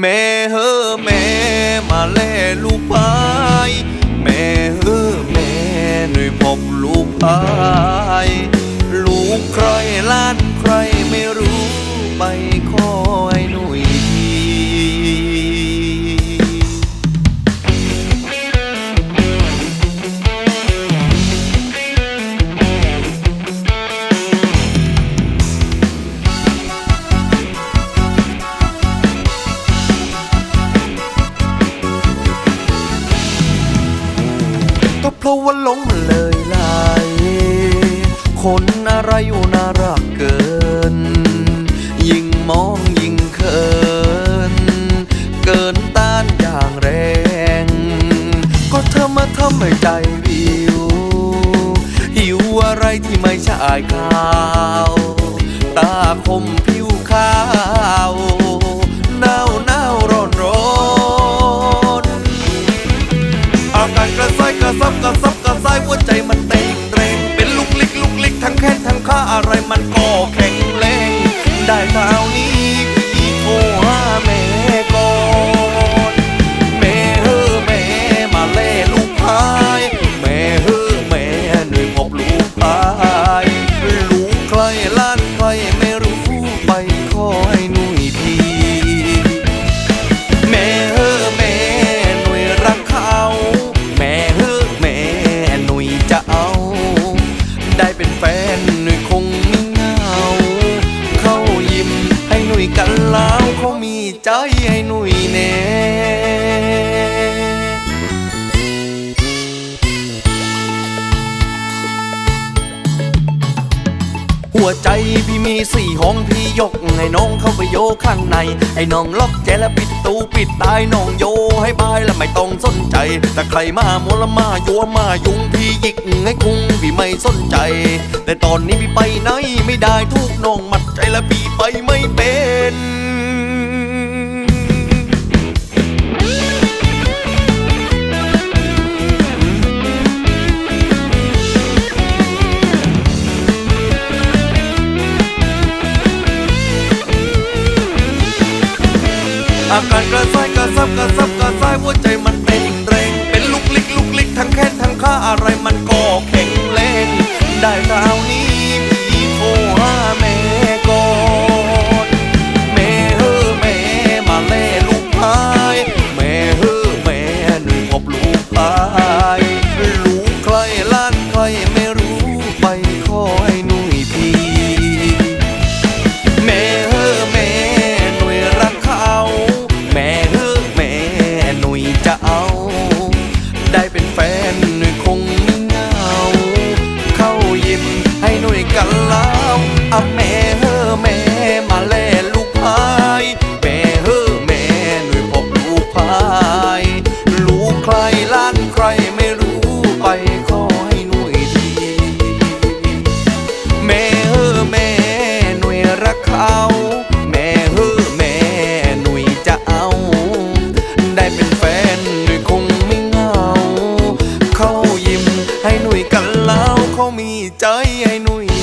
แม่เฮ้อแม่มาแล่ลูกพาย แม่เฮ้อแม่หน่วยพบลูกพาย ราะว่าหลงมันเลยไหลคนอะไรอยู่น่ารักเกิน ยิ่งมองยิ่งเขิน เกินต้านอย่างแรง ก็เธอมาทำให้ใจวิว หิวอะไรที่ไม่ใช่ขาว ตาคมผิวขาว มันเต้ ล้วเขามีใจให้หนุ่ยแน่หัวใจพี่มีสี่ห้องพี่ยก ให้น้องเข้าไปโยข้างใน ให้น้องล็อกแจและปิดตูปิดตายน้องโยให้บายและไม่ต้องสนใจ แต่ใครมาโมละมาโยมายุงพี่ยิกให้คุ้งพี่ไม่สนใจ แต่ตอนนี้พี่ไปไหนไม่ได้ทุกน้องมัดใจและพี่ไป อาการกระซ้ายกระซับกระซับกระซ้ายหัวใจมันเต้นเรงเป็นลุกลิกลุกลิกทั้งแค้นทั้งข้าอะไรมันก็ เป็นแฟน ให้หนุ่ยกันแล้วเขามีใจให้หนุ่ย